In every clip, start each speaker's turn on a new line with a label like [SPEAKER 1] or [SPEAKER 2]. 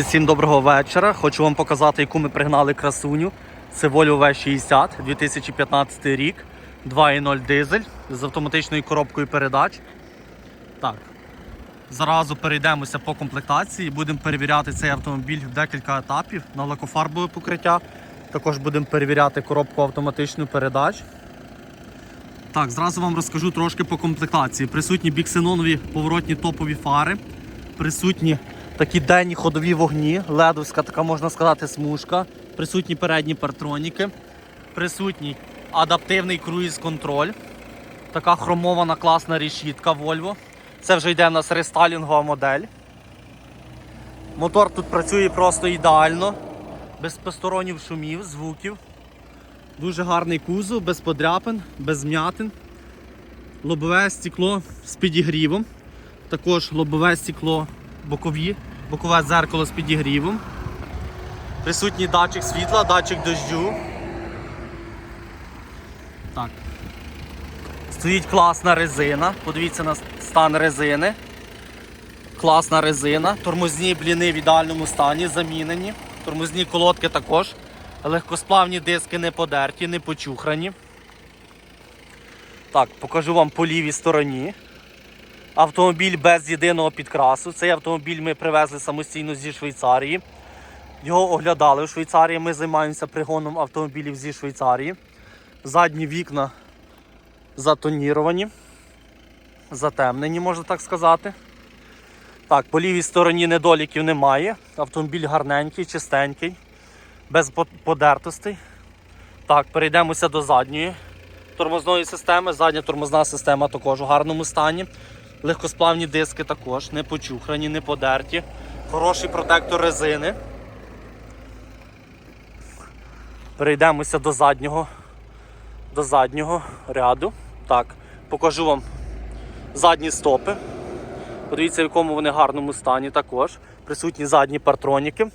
[SPEAKER 1] Всім доброго вечора. Хочу вам показати, яку ми пригнали красуню. Це Volvo V60 2015 рік, 2.0 дизель з автоматичною коробкою передач. Так. Зразу перейдемося по комплектації. Будемо перевіряти цей автомобіль в декілька етапів на лакофарбове покриття. Також будемо перевіряти коробку автоматичну передач. Так, зразу вам розкажу трошки по комплектації. Присутні біксенонові поворотні топові фари, присутні такі денні ходові вогні, ледовська, така можна сказати, смужка, присутні передні партроніки, присутній адаптивний круїз-контроль, така хромована класна решітка Volvo. Це вже йде у нас рестайлінгова модель. Мотор тут працює просто ідеально, без посторонніх шумів, звуків. Дуже гарний кузов, без подряпин, без м'ятин. Лобове стекло з підігрівом. Також лобове стекло бокові, бокове дзеркало з підігрівом. Присутній датчик світла, датчик дождю. Так. Стоїть класна резина. Подивіться на стан резини. Класна резина. Тормозні бліни в ідеальному стані, замінені. Тормозні колодки також. Легкосплавні диски не подерті, не почухрані. Так, покажу вам по лівій стороні. Автомобіль без єдиного підкрасу. Цей автомобіль ми привезли самостійно зі Швейцарії. Його оглядали в Швейцарії. Ми займаємося пригоном автомобілів зі Швейцарії. Задні вікна затоніровані, затемнені, можна так сказати. Так, по лівій стороні недоліків немає. Автомобіль гарненький, чистенький, без подертостей. Так, перейдемося до задньої тормозної системи. Задня тормозна система також у гарному стані. Легкосплавні диски також, не почухрані, не подерті. Хороший протектор резини. Перейдемося до заднього, до заднього ряду. Так, покажу вам задні стопи. Подивіться, в якому вони гарному стані також. Присутні задні партроніки.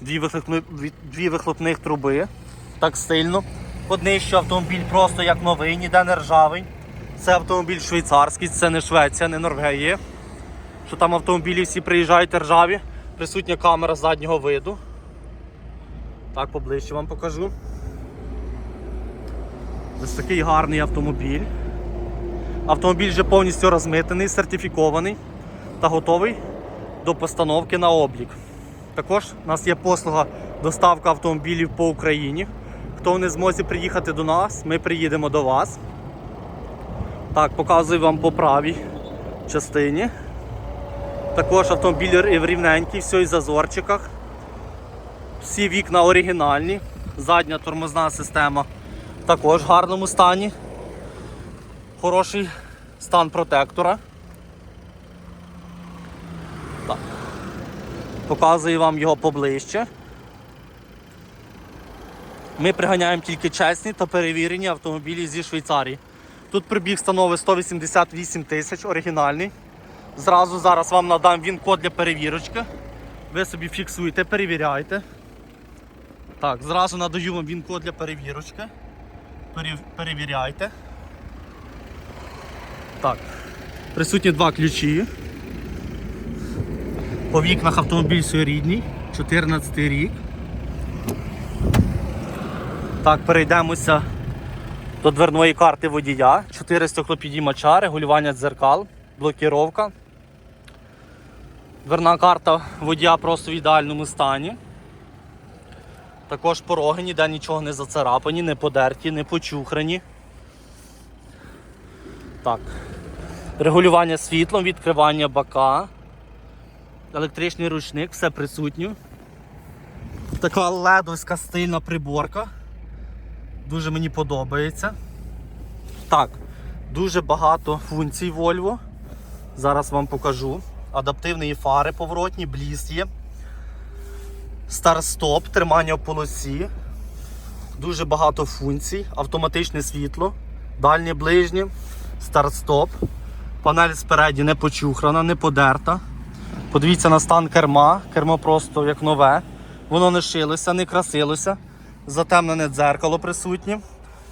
[SPEAKER 1] Дві, вихлопни, дві- дві вихлопних труби. Так сильно. Одний, що автомобіль просто як новий, ніде не ржавий. Це автомобіль швейцарський, це не Швеція, не Норвегія. Що там автомобілі всі приїжджають ржаві. Присутня камера заднього виду. Так, поближче вам покажу. Ось такий гарний автомобіль. Автомобіль вже повністю розмитений, сертифікований та готовий до постановки на облік. Також у нас є послуга доставка автомобілів по Україні. Хто не змозі приїхати до нас, ми приїдемо до вас. Так, показую вам по правій частині. Також автомобіль рівненький, все і в зазорчиках. Всі вікна оригінальні. Задня тормозна система також в гарному стані. Хороший стан протектора. Так. Показую вам його поближче. Ми приганяємо тільки чесні та перевірені автомобілі зі Швейцарії. Тут прибіг становить 188 тисяч, оригінальний. Зразу зараз вам надам він код для перевірочки. Ви собі фіксуєте, перевіряйте. Так, зразу надаю вам він код для перевірочки. Перев- Перевіряйте. Так. Присутні два ключі. По вікнах автомобіль все рідний, 14 рік. Так, перейдемося до дверної карти водія. 4 стеклопідіймача, регулювання дзеркал, блокіровка. Дверна карта водія просто в ідеальному стані. Також пороги ніде нічого не зацарапані, не подерті, не почухрані. Так. Регулювання світлом, відкривання бака, електричний ручник, все присутнє. Така ледовська стильна приборка. Дуже мені подобається. Так, дуже багато функцій Volvo. Зараз вам покажу. Адаптивні фари поворотні, бліс є. Старт-стоп, тримання в полосі. Дуже багато функцій. Автоматичне світло, дальнє ближнє, старт-стоп. Панель спереді не почухрана, не подерта. Подивіться на стан керма. Кермо просто як нове. Воно не шилося, не красилося. Затемнене дзеркало присутнє.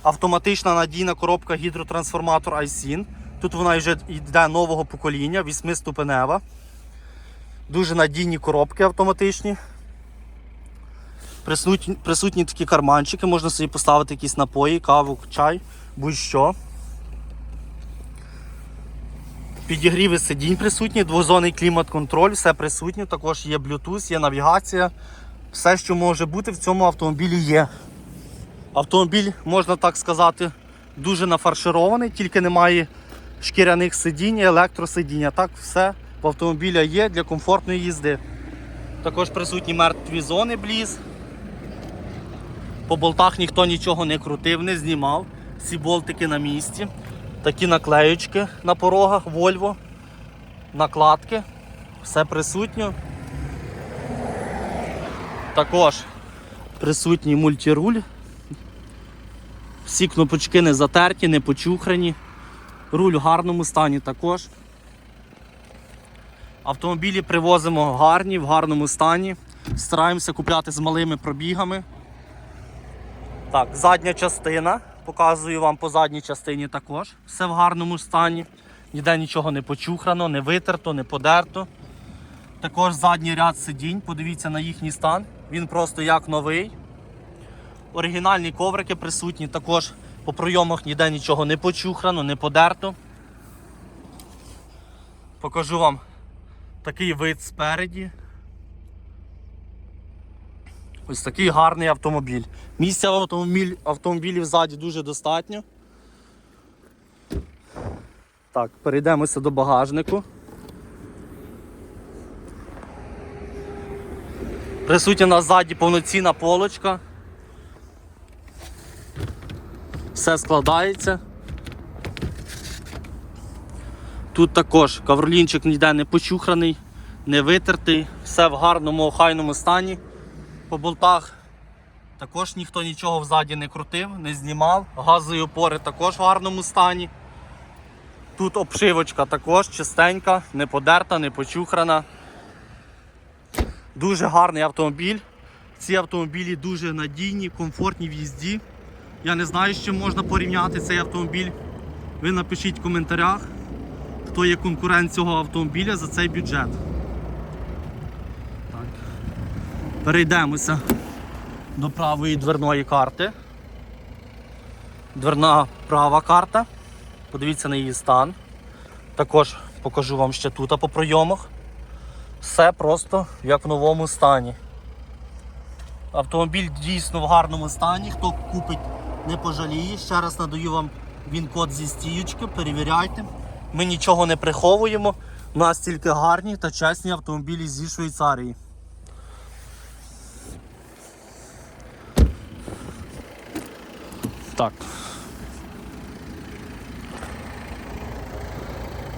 [SPEAKER 1] Автоматична надійна коробка гідротрансформатор iSyn. Тут вона вже йде нового покоління, 8-ступенева. Дуже надійні коробки автоматичні. Присутні, присутні такі карманчики, можна собі поставити якісь напої, каву, чай, будь-що. Підігріви сидінь присутні, двозонний клімат-контроль, все присутнє, також є Bluetooth, є навігація. Все, що може бути в цьому автомобілі є. Автомобіль, можна так сказати, дуже нафарширований, тільки немає шкіряних сидінь, електросидіння. Так, все в автомобіля є для комфортної їзди. Також присутні мертві зони бліз. По болтах ніхто нічого не крутив, не знімав. Всі болтики на місці. Такі наклеючки на порогах Volvo. Накладки. Все присутньо. Також присутній мультируль. Всі кнопочки не затерті, не почухрані. Руль в гарному стані також. Автомобілі привозимо гарні, в гарному стані. Стараємося купляти з малими пробігами. Так, задня частина. Показую вам по задній частині також. Все в гарному стані. Ніде нічого не почухрано, не витерто, не подерто. Також задній ряд сидінь. Подивіться на їхній стан. Він просто як новий. Оригінальні коврики присутні. Також по пройомах ніде нічого не почухрано, не подерто. Покажу вам такий вид спереді. Ось такий гарний автомобіль. Місця в автомобіль, автомобілі ззаді дуже достатньо. Так, перейдемося до багажнику. Присутня на ззаді повноцінна полочка. Все складається. Тут також кавролінчик ніде не почухраний, не витертий, все в гарному охайному стані. По болтах також ніхто нічого взаді не крутив, не знімав. Газові опори також в гарному стані. Тут обшивочка також чистенька, не подерта, не почухрана. Дуже гарний автомобіль. Ці автомобілі дуже надійні, комфортні в їзді. Я не знаю, з чим можна порівняти цей автомобіль. Ви напишіть в коментарях, хто є конкурент цього автомобіля за цей бюджет. Так. Перейдемося до правої дверної карти. Дверна права карта. Подивіться на її стан. Також покажу вам ще тут по пройомах. Все просто як в новому стані. Автомобіль дійсно в гарному стані. Хто купить, не пожаліє. Ще раз надаю вам він-код зі стіючки, перевіряйте. Ми нічого не приховуємо. У нас тільки гарні та чесні автомобілі зі Швейцарії. Так.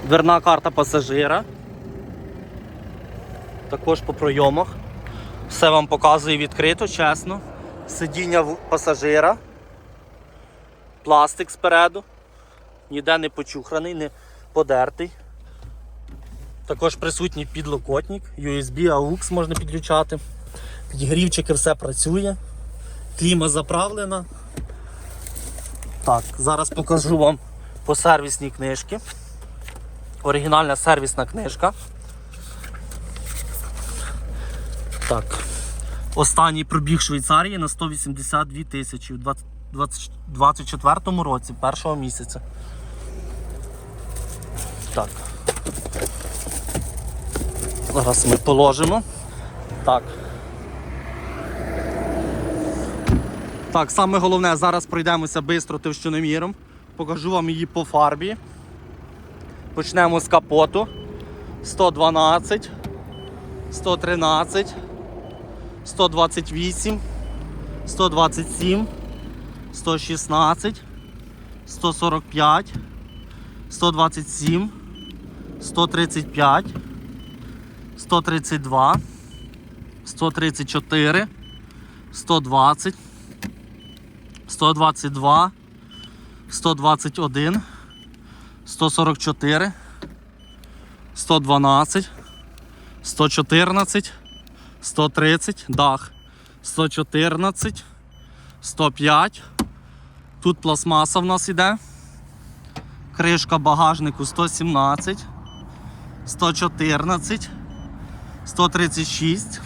[SPEAKER 1] Дверна карта пасажира. Також по пройомах. Все вам показую відкрито, чесно. Сидіння пасажира. Пластик спереду. Ніде не почухраний, не подертий. Також присутній підлокотник, USB, AUX можна підключати. Підігрівчики все працює. Кліма заправлена. Так, зараз покажу вам по сервісній книжці. Оригінальна сервісна книжка. Так. Останній пробіг Швейцарії на 182 тисячі у 2024 році, першого місяця. Так. Зараз ми положимо. Так. Так, саме головне, зараз пройдемося швидко товщиноміром. Покажу вам її по фарбі. Почнемо з капоту. 112, 113, 128, 127, 116, 145, 127, 135, 132, 134, 120, 122, 121, 144, 112, 114, 130, дах, 114, 105. Тут пластмаса в нас іде. Кришка багажнику 117, 114, 136,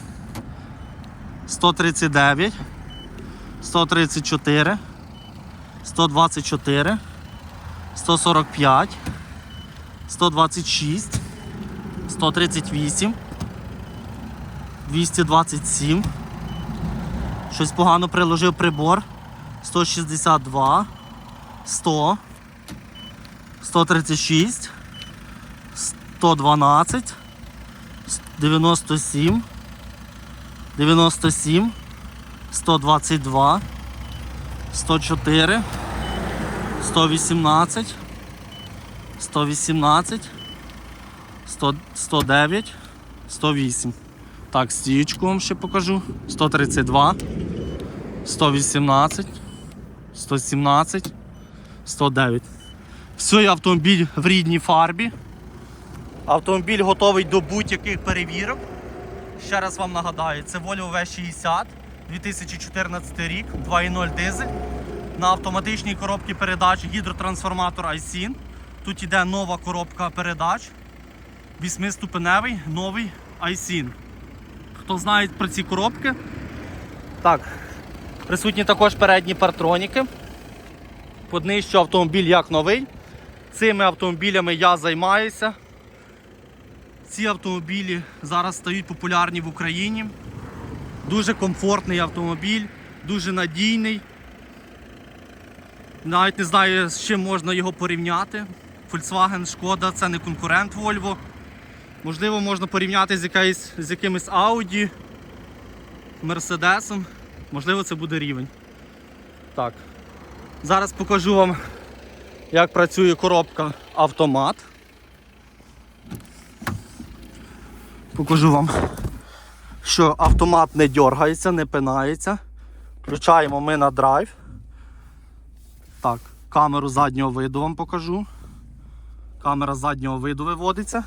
[SPEAKER 1] 139, 134, 124, 145, 126, 138, 227. Щось погано приложив прибор. 162, 100, 136, 112, 97, 97, 122, 104, 118, 118, 100, 109, 108. Так, стічку вам ще покажу. 132, 118, 117, 109. Все, автомобіль в рідній фарбі. Автомобіль готовий до будь-яких перевірок. Ще раз вам нагадаю, це Volvo V60 2014 рік, 2.0 дизель. На автоматичній коробці передач гідротрансформатор iSyn. Тут іде нова коробка передач. Вісьмиступеневий новий iSyn. Хто знає про ці коробки? Так, присутні також передні партроніки. Поднищу автомобіль як новий. Цими автомобілями я займаюся. Ці автомобілі зараз стають популярні в Україні. Дуже комфортний автомобіль, дуже надійний. Навіть не знаю, з чим можна його порівняти. Volkswagen, Шкода це не конкурент Volvo. Можливо, можна порівняти з, якоюсь, з якимось Audi, Мерседесом. Можливо, це буде рівень. Так. Зараз покажу вам, як працює коробка автомат. Покажу вам, що автомат не дергається, не пинається. Включаємо ми на драйв. Так, камеру заднього виду вам покажу. Камера заднього виду виводиться.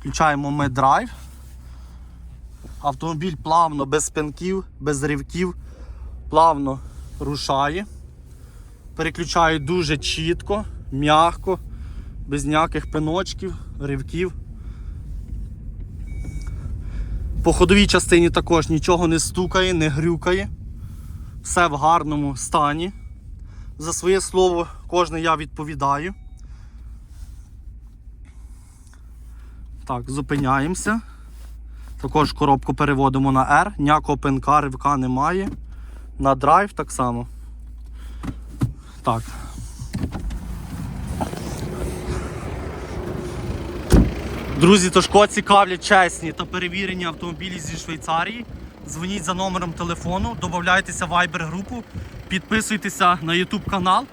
[SPEAKER 1] Включаємо ми драйв. Автомобіль плавно, без спинків, без ривків, плавно рушає. Переключаю дуже чітко, м'яко, без ніяких пиночків, ривків. По ходовій частині також нічого не стукає, не грюкає. Все в гарному стані. За своє слово кожне я відповідаю. Так, зупиняємося. Також коробку переводимо на R, ніякого пинка, ривка немає. На драйв так само. Так. Друзі, тож кого цікавлять чесні та перевірені автомобілі зі Швейцарії. Дзвоніть за номером телефону, додайтеся в Viber групу, підписуйтеся на YouTube канал,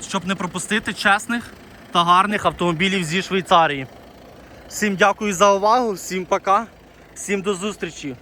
[SPEAKER 1] щоб не пропустити чесних та гарних автомобілів зі Швейцарії. Всім дякую за увагу, всім пока, всім до зустрічі.